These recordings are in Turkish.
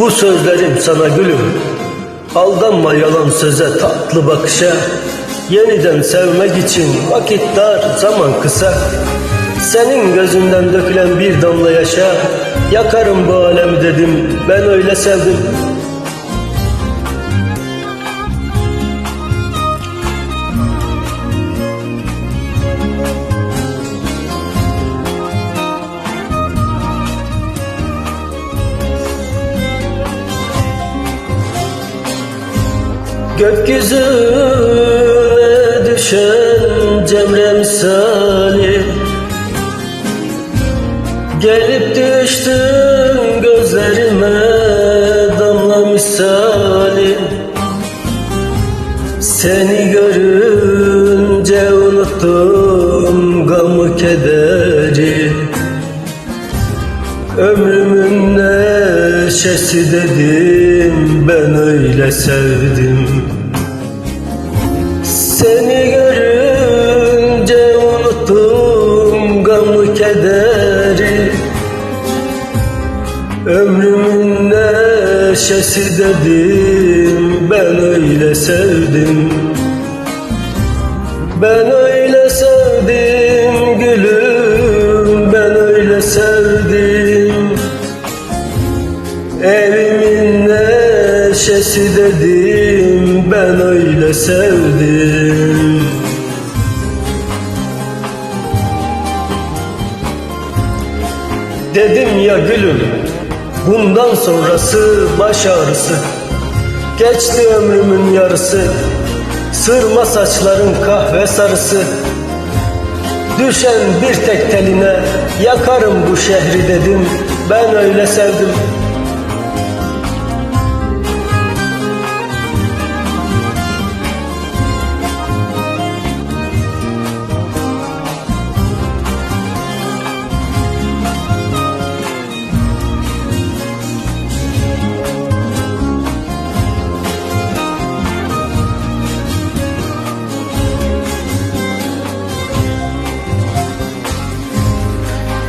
Bu sözlerim sana gülüm. Aldanma yalan söze tatlı bakışa. Yeniden sevmek için vakit dar zaman kısa. Senin gözünden dökülen bir damla yaşa. Yakarım bu alemi dedim ben öyle sevdim Gökyüzüne düşen cemre misali. Gelip düştün gözlerime damla misali. Seni görünce unuttum gamı kederi. Ömrümün neşesi dedim ben öyle sevdim Seni görünce unuttum gamı kederi. Ömrümün neşesi dedim ben öyle sevdim. Ben öyle sevdim gülüm ben öyle sevdim. Evimin neşesi dedim ben öyle sevdim. Dedim ya gülüm bundan sonrası baş ağrısı. Geçti ömrümün yarısı Sırma saçların kahve sarısı. Düşen bir tek teline yakarım bu şehri dedim Ben öyle sevdim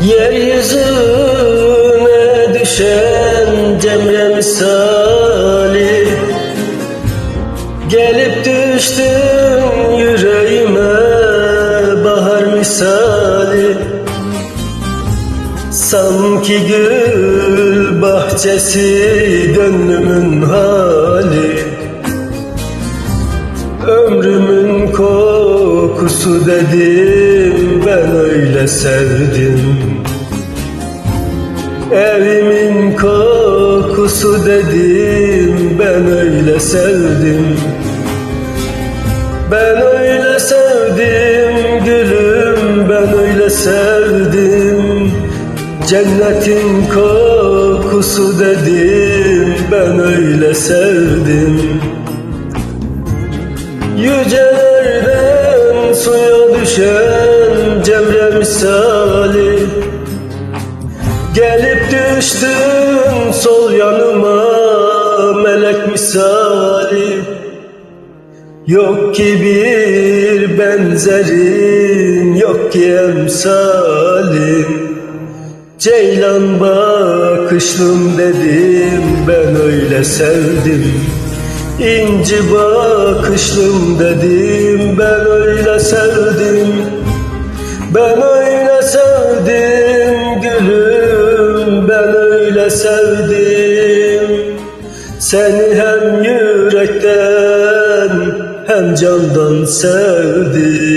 Yeryüzüne düşen cemre misali Gelip düştün yüreğime bahar misali. Sanki gül bahçesi gönlümün hali. Ömrümün kokusu dedim ben öyle sevdim. Evimin kokusu dedim ben öyle sevdim. Ben öyle sevdim gülüm ben öyle sevdim. Cennetin kokusu dedim ben öyle sevdim. Yücelerden suya düşen cemre misali. Gelip düştün sol yanıma melek misali. Yok ki bir benzerin yok ki emsalin Ceylan bakışlım dedim ben öyle sevdim İnci bakışlım dedim ben öyle sevdim. Ben öyle sevdim gülüm ben öyle sevdim. Seni hem yürekten hem candan sevdim